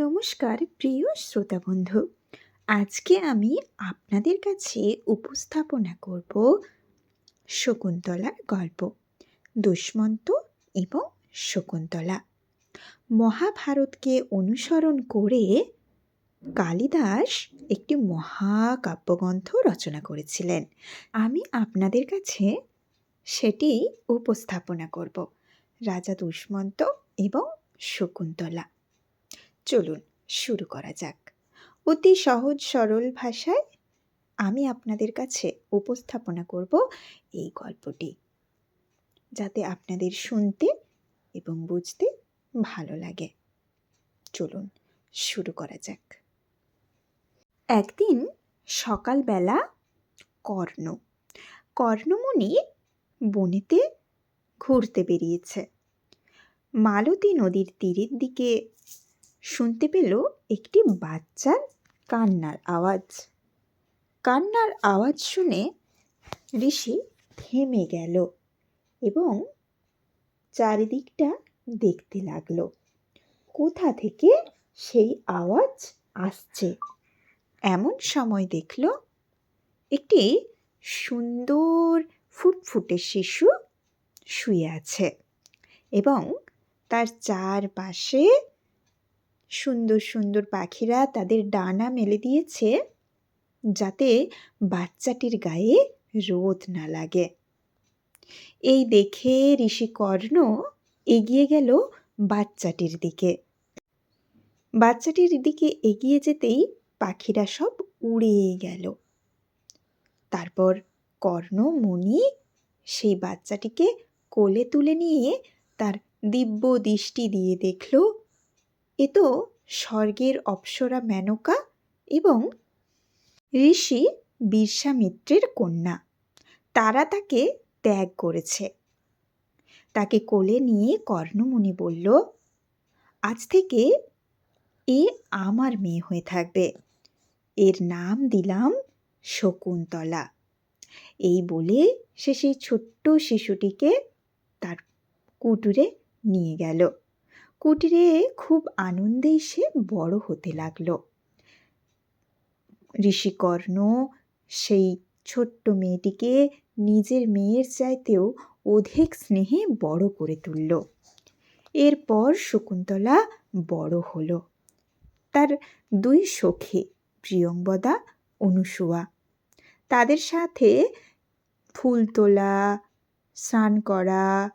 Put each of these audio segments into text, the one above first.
নমস্কার, প্রিয় শ্রোতা বন্ধু। আজকে আমি আপনাদের কাছে উপস্থাপনা করব শকুন্তলার গল্প, দুষ্মন্ত এবং শকুন্তলা। মহাভারতকে অনুসরণ করে কালিদাস একটি মহাকাব্যগ্রন্থ রচনা করেছিলেন। আমি আপনাদের কাছে সেটি উপস্থাপনা করব। রাজা দুষ্মন্ত এবং শকুন্তলা। চলুন শুরু করা যাক। অতি সহজ সরল ভাষায় আমি আপনাদের কাছে উপস্থাপনা করব এই গল্পটি। যাতে আপনাদের শুনতে এবং বুঝতে ভালো লাগে। চলুন শুরু করা যাক। একদিন সকালবেলা কর্ণ, কর্ণমণি বনেতে ঘুরতে বেরিয়েছে। মালতী নদীর তীরের দিকে শুনতে পেল একটি বাচ্চার কান্নার আওয়াজ। কান্নার আওয়াজ শুনে ঋষি থেমে গেল এবং চারিদিকটা দেখতে লাগল। কোথা থেকে সেই আওয়াজ আসছে? এমন সময় দেখল একটি সুন্দর ফুটফুটে শিশু শুয়ে আছে এবং তার চারপাশে সুন্দর সুন্দর পাখিরা তাদের ডানা মেলে দিয়েছে যাতে বাচ্চাটির গায়ে রোদ না লাগে। এই দেখে ঋষি কর্ণ এগিয়ে গেল বাচ্চাটির দিকে। বাচ্চাটির দিকে এগিয়ে যেতেই পাখিরা সব উড়ে গেল। তারপর কর্ণ মণি সেই বাচ্চাটিকে কোলে তুলে নিয়ে তার দিব্য দৃষ্টি দিয়ে দেখল এ তো স্বর্গের অপ্সরা মেনকা এবং ঋষি বিরসামিত্রের কন্যা। তারা তাকে ত্যাগ করেছে। তাকে কোলে নিয়ে কর্ণমণি বলল, আজ থেকে এ আমার মেয়ে হয়ে থাকবে। এর নাম দিলাম শকুন্তলা। এই বলে সে সেই ছোট্ট শিশুটিকে তার কুটুরে নিয়ে গেল। কুটিরে খুব আনন্দেই সে বড় হতে লাগল। ঋষিকর্ণ সেই ছোট্ট মেয়েটিকে নিজের মেয়ের চাইতেও অধিক স্নেহে বড় করে তুলল। এরপর শকুন্তলা বড় হলো। তার দুই সখী প্রিয়ংবদা অনুসুয়া। তাদের সাথে ফুল তোলা, স্নান করা,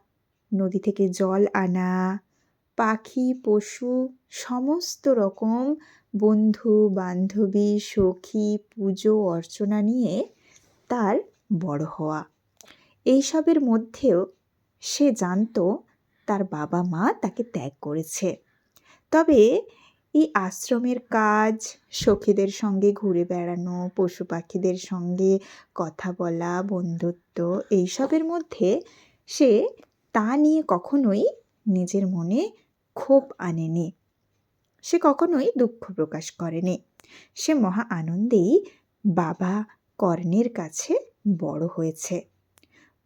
নদী থেকে জল আনা পাখি, পশু, সমস্ত রকম বন্ধু, বান্ধবী, সখী, পুজো, অর্চনা নিয়ে তার বড় হওয়া। এইসবের মধ্যেও সে জানতো তার বাবা মা তাকে ত্যাগ করেছে। তবে এই আশ্রমের কাজ, সখীদের সঙ্গে ঘুরে বেড়ানো, পশু পাখিদের সঙ্গে কথা বলা, বন্ধুত্ব, এইসবের মধ্যে সে তা নিয়ে কখনোই নিজের মনে ক্ষোভ আনেনি। সে কখনোই দুঃখ প্রকাশ করেনি। সে মহা আনন্দেই বাবা কর্ণের কাছে বড় হয়েছে।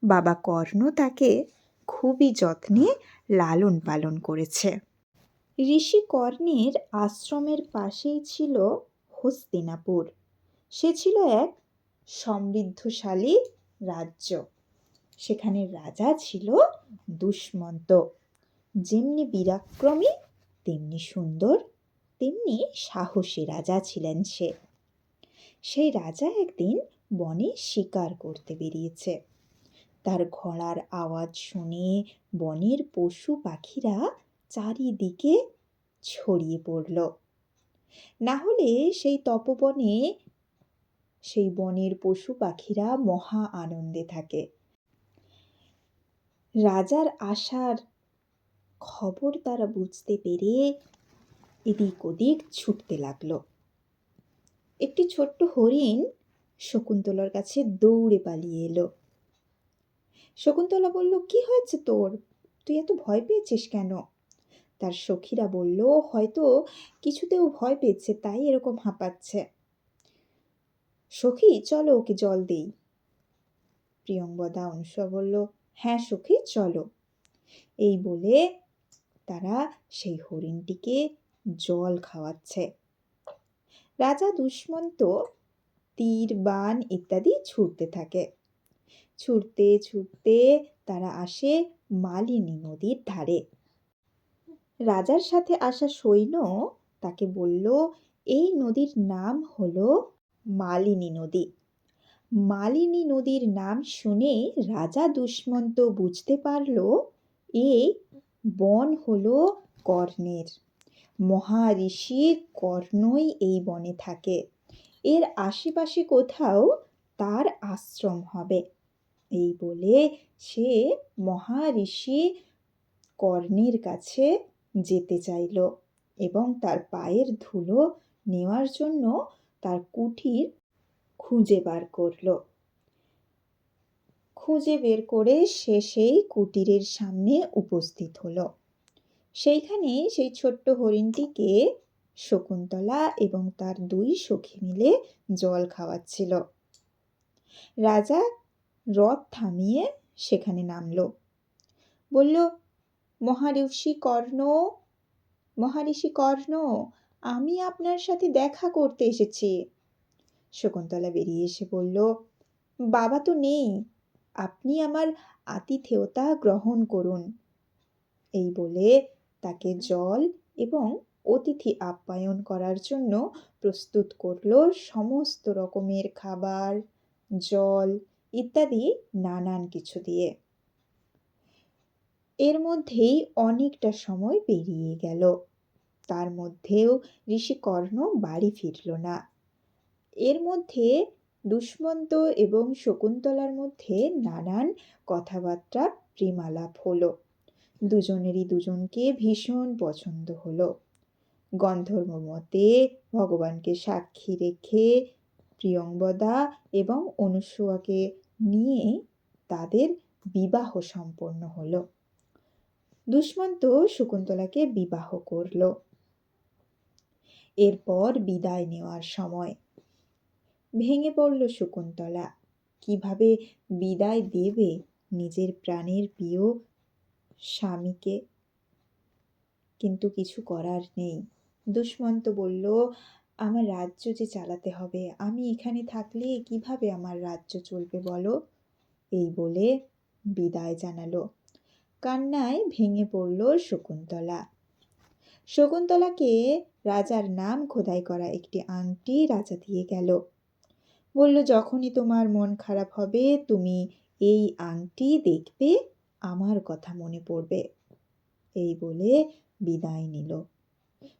বাবা কর্ণ তাকে খুবই যত্নে লালন পালন করেছে। ঋষি কর্ণের আশ্রমের পাশেই ছিল হস্তিনাপুর। সে ছিল এক সমৃদ্ধশালী রাজ্য। সেখানে রাজা ছিল দুষ্মন্ত। যেমনি বিরাক্রমী, তেমনি সুন্দর, তেমনি সাহসী রাজা ছিলেন সে। সেই রাজা একদিন বনে শিকার করতে বেরিয়েছে। তার ঘোড়ার আওয়াজ শুনে বনের পশু পাখিরা চারিদিকে ছড়িয়ে পড়ল। না হলে সেই তপবনে সেই বনের পশু পাখিরা মহা আনন্দে থাকে। রাজার আসার খবর তারা বুঝতে পেরে এদিক ওদিক ছুটতে লাগল। একটি ছোট্ট হরিণ শকুন্তলার কাছে দৌড়ে পালিয়ে এলো। শকুন্তলা বলল, কি হয়েছে তোর? তুই এত ভয় পেয়েছিস কেন? তার সখীরা বলল, হয়তো কিছুতেও ভয় পেয়েছে, তাই এরকম হাঁপাচ্ছে। সখী, চলো ওকে জল দেই। প্রিয়ঙ্গদা অনুসয়া বলল হ্যাঁ সখী, চলো। এই বলে তারা সেই হরিণটিকে জল খাওয়াচ্ছে। রাজা দুষ্মন্ত তীর, বান ইত্যাদি ছুটতে থাকে। ছুটতে ছুটতে তারা আসে মালিনী নদীর ধারে। রাজার সাথে আসা সৈন্য তাকে বলল, এই নদীর নাম হলো মালিনী নদী। মালিনী নদীর নাম শুনে রাজা দুষ্মন্ত বুঝতে পারল, এ বন হলো কর্ণের। মহারিষি কর্ণই এই বনে থাকে। এর আশেপাশে কোথাও তার আশ্রম হবে। এই বলে সে মহারিষি কর্ণের কাছে যেতে চাইল এবং তার পায়ের ধুলো নেওয়ার জন্য তার কুঠির খুঁজে বার করল। খুঁজে বের করে সে সেই কুটিরের সামনে উপস্থিত হলো। সেইখানে সেই ছোট্ট হরিণটিকে শকুন্তলা এবং তার দুই সখী মিলে জল খাওয়াচ্ছিল। রাজা রথ থামিয়ে সেখানে নামলো। বলল, মহারিষি কর্ণ মহারিষি কর্ণ, আমি আপনার সাথে দেখা করতে এসেছি। শকুন্তলা বেরিয়ে এসে বলল, বাবা তো নেই আপনি আমার আতিথেয়তা গ্রহণ করুন। এই বলে তাকে জল এবং অতিথি আপ্যায়ন করার জন্য প্রস্তুত করল সমস্ত রকমের খাবার, জল ইত্যাদি নানান কিছু দিয়ে। এর মধ্যেই অনেকটা সময় পেরিয়ে গেল। তার মধ্যেও ঋষিকর্ণ বাড়ি ফিরল না। এর মধ্যে দুষ্মন্ত এবং শকুন্তলার মধ্যে নানান কথাবার্তা প্রেমালাপ হলো। দুজনেরই দুজনকে ভীষণ পছন্দ হলো। গন্ধর্ব মতে ভগবানকে সাক্ষী রেখে প্রিয়ংবদা এবং অনুসুয়াকে নিয়ে তাদের বিবাহ সম্পন্ন হলো। দুষ্মন্ত শকুন্তলাকে বিবাহ করল। এরপর বিদায় নেওয়ার সময় ভেঙে পড়ল শকুন্তলা। কীভাবে বিদায় দেবে নিজের প্রাণের প্রিয় স্বামীকে? কিন্তু কিছু করার নেই। দুষ্মন্ত বলল, আমার রাজ্য যে চালাতে হবে, আমি এখানে থাকলে কীভাবে আমার রাজ্য চলবে বলো? এই বলে বিদায় জানালো। কান্নায় ভেঙে পড়ল শকুন্তলা। শকুন্তলাকে রাজার নাম খোদাই করা একটি আংটি রাজা দিয়ে গেল। বলল, যখনই তোমার মন খারাপ হবে, তুমি এই আংটি দেখবে আমার কথা মনে পড়বে। এই বলে বিদায় নিল।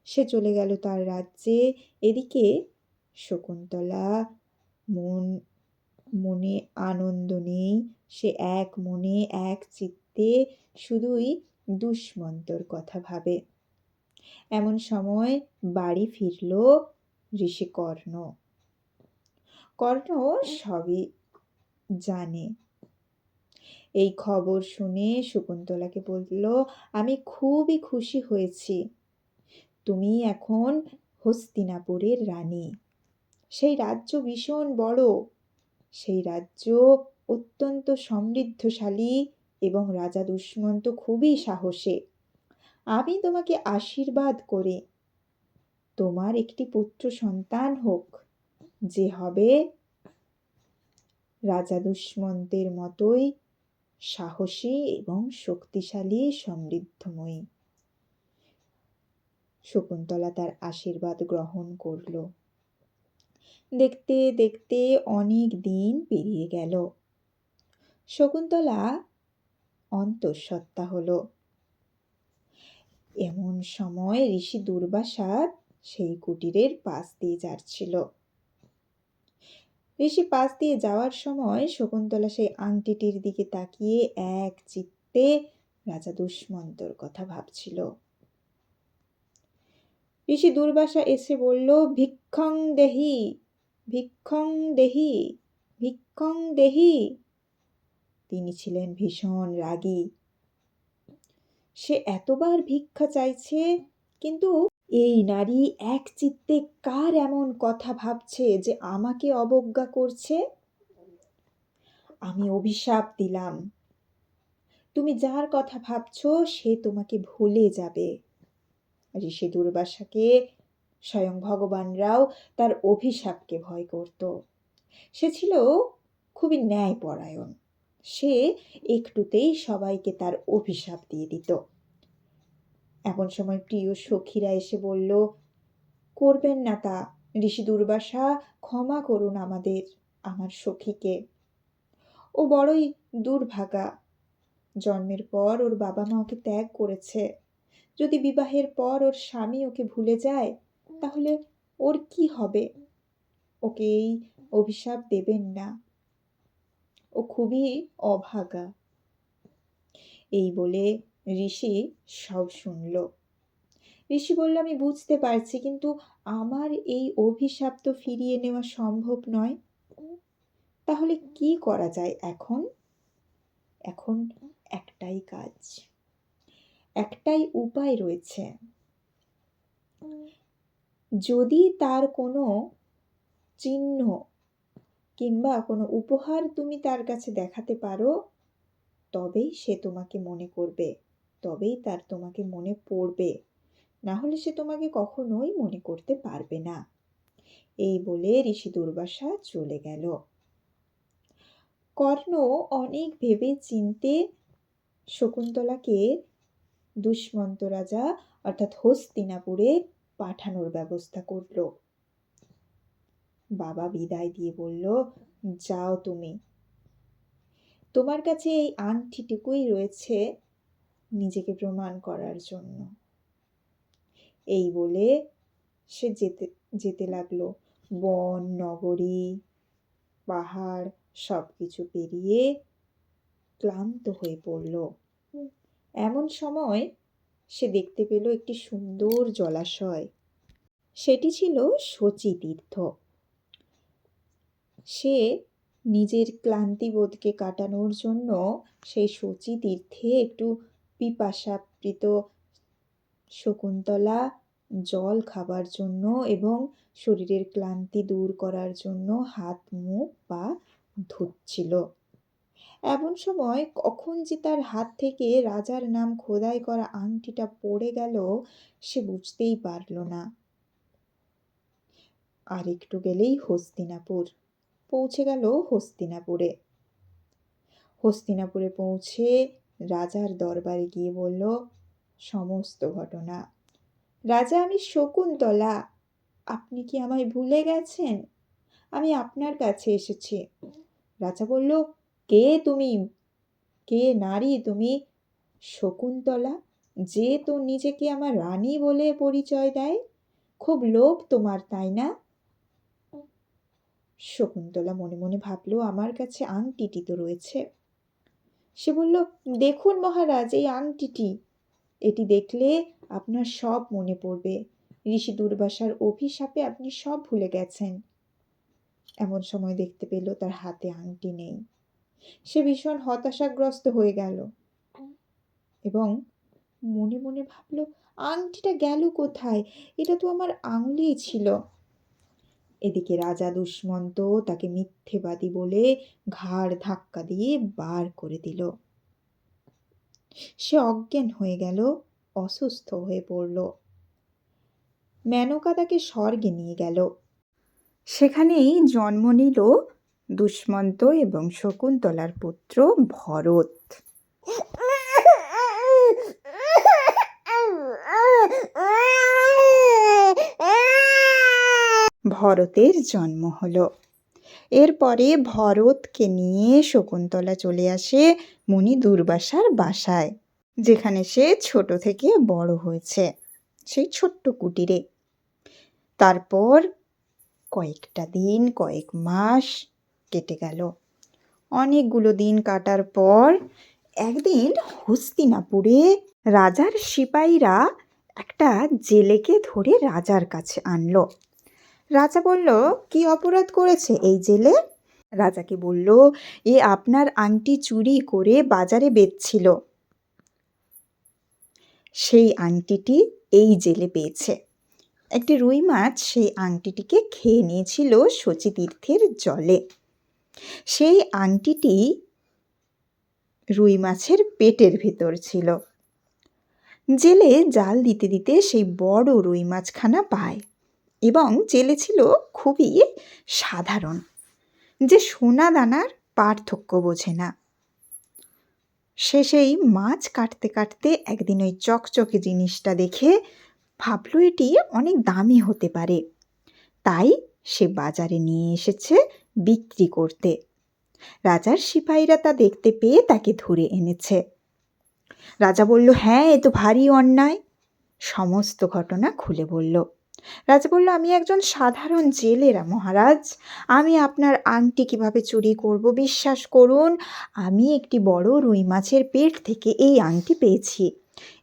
সে চলে গেল তার রাজ্যে। এদিকে শকুন্তলা মন, মনে আনন্দ নেই। সে এক মনে, এক চিত্তে শুধুই দুষ্মন্তর কথা ভাবে। এমন সময় বাড়ি ফিরল ঋষিকর্ণ। কর্ণ সবই জানে। এই খবর শুনে শকুন্তলাকে বলল আমি খুবই খুশি হয়েছি। তুমি এখন হস্তিনাপুরের রানী। সেই রাজ্য ভীষণ বড়। সেই রাজ্য অত্যন্ত সমৃদ্ধশালী এবং রাজা দুষ্মন্ত খুবই সাহসে। আমি তোমাকে আশীর্বাদ করে। তোমার একটি পুত্র সন্তান হোক। যে হবে রাজা দুষ্মন্তের মতোই সাহসী এবং শক্তিশালী, সমৃদ্ধময়ী। শকুন্তলা তার আশীর্বাদ গ্রহণ করল। দেখতে দেখতে অনেক দিন পেরিয়ে গেল। শকুন্তলা অন্তঃসত্ত্বা হলো। এমন সময় ঋষি দুর্বাসাদ সেই কুটিরের পাশ দিয়ে যাচ্ছিল। ঋষি পাশ দিয়ে যাওয়ার সময় শকুন্তলা সেই আংটিটির দিকে তাকিয়ে এক চিত্তে রাজা দুষ্মন্তর কথা ভাবছিল। ঋষি দুর্বাসা এসে বলল, ভিক্ষং দেহি ভিক্ষং দেহি ভিক্ষং দেহি। তিনি ছিলেন ভীষণ রাগী। সে এতবার ভিক্ষা চাইছে, কিন্তু এই নারী এক চিত্তে কার এমন কথা ভাবছে যে আমাকে অবজ্ঞা করছে? আমি অভিশাপ দিলাম। তুমি যার কথা ভাবছ সে তোমাকে ভুলে যাবে। ঋষি দুর্বাসাকে স্বয়ং ভগবানরাও তার অভিশাপকে ভয় করত। সে ছিল খুবই ন্যায়পরায়ণ। সে একটুতেই সবাইকে তার অভিশাপ দিয়ে দিত। এমন সময় প্রিয় সখীরা এসে বলল, করবেন না তা। ঋষি দুর্বাসা, ক্ষমা করুন আমাদের, আমার সখীকে। ও বড়ই দুর্ভাগা। জন্মের পর ওর বাবা মা ওকে ত্যাগ করেছে। যদি বিবাহের পর ওর স্বামী ওকে ভুলে যায়, তাহলে ওর কি হবে? ওকে এই অভিশাপ দেবেন না। ও খুবই অভাগা। এই বলে ঋষি সব শুনল। ঋষি বলল, আমি বুঝতে পারছি, কিন্তু আমার এই অভিশাপ তো ফিরিয়ে নেওয়া সম্ভব নয়। তাহলে কি করা যায় এখন? এখন একটাই কাজ। একটাই উপায় রয়েছে। যদি তার কোনো চিহ্ন কিংবা কোনো উপহার তুমি তার কাছে দেখাতে পারো, তবেই সে তোমাকে মনে করবে। তবেই তার তোমাকে মনে পড়বে। না হলে সে তোমাকে কখনোই মনে করতে পারবে না। এই বলে ঋষি দুর্বাসা চলে গেল। কর্ণ অনেক ভেবে চিনতে শকুন্তলাকে দুষ্মন্ত রাজা অর্থাৎ হস্তিনাপুরে পাঠানোর ব্যবস্থা করল। বাবা বিদায় দিয়ে বলল, যাও তুমি। তোমার কাছে এই আংটিটুকুই রয়েছে। নিজেকে প্রমাণ করার জন্য। এই বলে সে যেতে যেতে লাগল। বন, নগরী, পাহাড় সব কিছু পেরিয়ে ক্লান্ত হয়ে পড়ল। এমন সময় সে দেখতে পেল একটি সুন্দর জলাশয়। সেটি ছিল শচী তীর্থ। সে নিজের ক্লান্তিবোধকে কাটানোর জন্য সেই শচী তীর্থে একটু পিপাসাপ্রিত শকুন্তলা জল খাবার জন্য এবং শরীরের ক্লান্তি দূর করার জন্য হাত, মুখ পা ধুচ্ছিল। এমন সময় কখন যে তার হাত থেকে রাজার নাম খোদাই করা আংটিটা পড়ে গেল, সে বুঝতেই পারল না। আর একটু গেলেই হস্তিনাপুর। পৌঁছে গেল হস্তিনাপুরে। হস্তিনাপুরে পৌঁছে রাজার দরবারে গিয়ে বলল, সমস্ত ঘটনা। রাজা, আমি শকুন্তলা। আপনি কি আমায় ভুলে গেছেন? আমি আপনার কাছে এসেছি। রাজা বলল, কে তুমি? কে নারী তুমি? শকুন্তলা, যে তো নিজেকে আমার রানী বলে পরিচয় দেয়, খুব লোভ তোমার, তাই না? শকুন্তলা মনে মনে ভাবলো, আমার কাছে আংটিটি তো রয়েছে। সে বলল, দেখুন মহারাজ, এই আংটিটি। এটি দেখলে আপনার সব মনে পড়বে। ঋষি দুর্বাসার অভিশাপে আপনি সব ভুলে গেছেন। এমন সময় দেখতে পেল তার হাতে আংটি নেই। সে ভীষণ হতাশাগ্রস্ত হয়ে গেল এবং মনে মনে ভাবলো, আংটিটা গেল কোথায়? এটা তো আমার আঙুলেই ছিল। এদিকে রাজা দুষ্মন্ত তাকে মিথ্যেবাদী বলে ঘাড় ধাক্কা দিয়ে বার করে দিল। সে অজ্ঞান হয়ে গেল, অসুস্থ হয়ে পড়ল। মেনকা তাকে স্বর্গে নিয়ে গেল। সেখানেই জন্ম নিল দুষ্মন্ত এবং শকুন্তলার পুত্র ভরত। ভরতের জন্ম হলো। এরপরে ভরতকে নিয়ে শকুন্তলা চলে আসে মুনি দুর্বাসার বাসায়, যেখানে সে ছোট থেকে বড় হয়েছে, সেই ছোট্ট কুটিরে। তারপর কয়েকটা দিন, কয়েক মাস কেটে গেল। অনেকগুলো দিন কাটার পর একদিন হস্তিনাপুরে রাজার সিপাহীরা একটা জেলেকে ধরে রাজার কাছে আনলো। রাজা বলল, কি অপরাধ করেছে এই জেলে? রাজাকে বলল, এ আপনার আংটি চুরি করে বাজারে বেচছিল। সেই আংটিটি এই জেলে পেয়েছে। একটি রুই মাছ সেই আংটিটিকে খেয়ে নিয়েছিল শচীতীর্থের জলে। সেই আংটিটি রুই মাছের পেটের ভেতর ছিল। জেলে জাল দিতে দিতে সেই বড় রুই মাছখানা পায়। এবং জেলে ছিল খুবই সাধারণ। যে সোনা দানার পার্থক্য বোঝে না। সে সেই মাছ কাটতে কাটতে একদিন ওই চকচকে জিনিসটা দেখে ভাবলো এটি অনেক দামি হতে পারে। তাই সে বাজারে নিয়ে এসেছে বিক্রি করতে। রাজার সিপাহীরা তা দেখতে পেয়ে তাকে ধরে এনেছে। রাজা বলল হ্যাঁ এ তো ভারী অন্যায়। সমস্ত ঘটনা খুলে বলল। রাজা বলল, আমি একজন সাধারণ জেলেরা, মহারাজ। আমি আপনার আংটি কীভাবে চুরি করব বিশ্বাস করুন, আমি একটি বড় রুই মাছের পেট থেকে এই আংটি পেয়েছি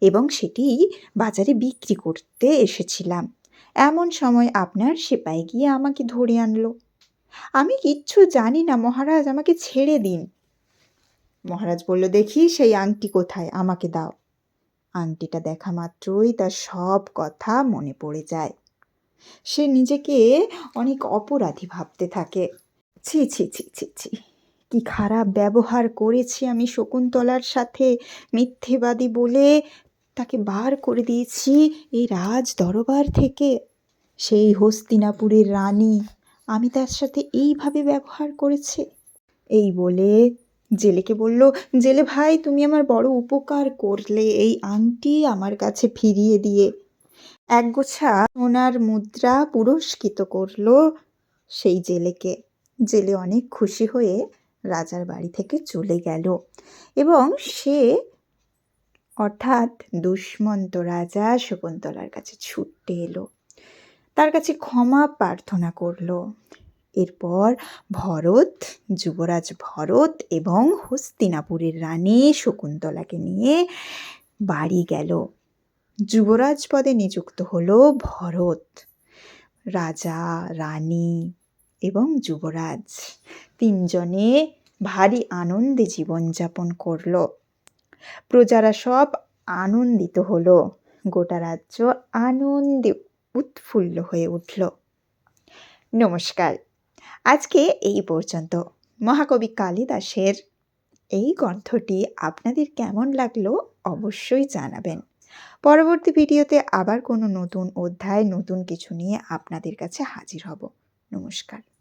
এবং সেটি বাজারে বিক্রি করতে এসেছিলাম। এমন সময় আপনার সিপাই গিয়ে আমাকে ধরে আনলো। আমি কিচ্ছু জানি না, মহারাজ, আমাকে ছেড়ে দিন। মহারাজ বলল, দেখি সেই আংটি কোথায়, আমাকে দাও। আংটিটা দেখা মাত্রই তার সব কথা মনে পড়ে যায়। সে নিজেকে অনেক অপরাধী ভাবতে থাকে। ছি ছি ছি ছি ছি। কি খারাপ ব্যবহার করেছি আমি শকুন্তলার সাথে মিথ্যেবাদী বলে। তাকে বার করে দিয়েছি এই রাজ দরবার থেকে। সেই হস্তিনাপুরের রানী আমি তার সাথে এইভাবে ব্যবহার করেছে। এই বলে জেলেকে বলল, জেলে ভাই, তুমি আমার বড় উপকার করলে। এই আংটি আমার কাছে ফিরিয়ে দিয়ে। একগোছা সোনার মুদ্রা পুরস্কৃত করল সেই জেলেকে। জেলে অনেক খুশি হয়ে রাজার বাড়ি থেকে চলে গেল এবং সে অর্থাৎ দুষ্মন্ত রাজা শকুন্তলার কাছে ছুটে এলো। তার কাছে ক্ষমা প্রার্থনা করল। এরপর ভরত, যুবরাজ ভরত এবং হস্তিনাপুরের রানী শকুন্তলাকে নিয়ে বাড়ি গেল। যুবরাজ পদে নিযুক্ত হলো ভরত। রাজা, রানী এবং যুবরাজ তিনজনে ভারী আনন্দে জীবনযাপন করল। প্রজারা সব আনন্দিত হলো। গোটা রাজ্য আনন্দে উৎফুল্ল হয়ে উঠল। নমস্কার। আজকে এই পর্যন্ত। মহাকবি কালিদাসের এই গ্রন্থটি আপনাদের কেমন লাগল অবশ্যই জানাবেন। পরবর্তী ভিডিওতে আবার কোনো নতুন অধ্যায় নতুন কিছু নিয়ে আপনাদের কাছে হাজির হব। নমস্কার।